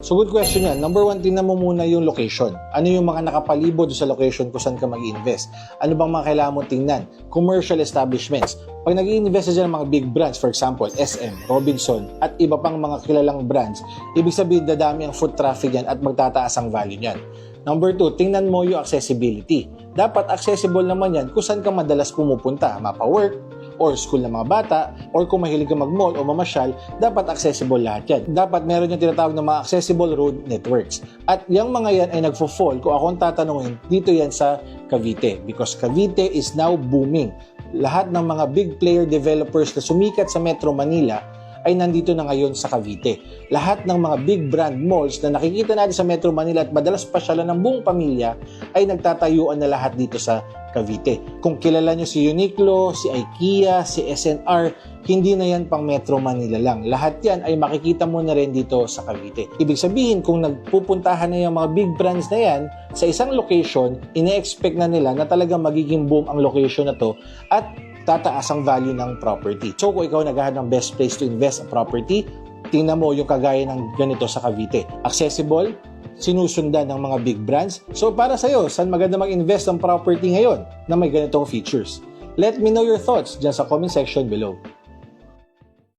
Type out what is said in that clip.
So good question yan. Number one, tingnan mo muna yung location. Ano yung mga nakapalibot sa location kung saan ka mag-invest? Ano bang mga kailangan mo tingnan? Commercial establishments. Pag nag invest dyan mga big brands, for example, SM, Robinson, at iba pang mga kilalang brands, ibig sabihin dadami ang foot traffic yan at magtataas ang value niyan. Number two, tingnan mo yung accessibility. Dapat accessible naman yan kung saan ka madalas pumupunta. Mapa-work, or school ng mga bata, or kung mahilig ka mag-mall o mamasyal, dapat accessible lahat yan. Dapat meron yung tinatawag na mga accessible road networks. At yung mga yan ay nagfo-fall, kung ako ang tatanungin, dito yan sa Cavite. Because Cavite is now booming. Lahat ng mga big player developers na sumikat sa Metro Manila ay nandito na ngayon sa Cavite. Lahat ng mga big brand malls na nakikita natin sa Metro Manila at madalas pasyalan ng buong pamilya ay nagtatayuan na lahat dito sa Cavite. Kung kilala nyo si Uniqlo, si IKEA, si SNR, hindi na yan pang Metro Manila lang. Lahat yan ay makikita mo na rin dito sa Cavite. Ibig sabihin, kung nagpupuntahan na yung mga big brands na yan sa isang location, ine-expect na nila na talagang magiging boom ang location na to at tataas ang value ng property. So kung ikaw naghahanap ng best place to invest a property, tingnan mo yung kagaya ng ganito sa Cavite. Accessible, sinusundan ng mga big brands. So para sa'yo, saan maganda mag-invest ng property ngayon na may ganitong features? Let me know your thoughts dyan sa comment section below.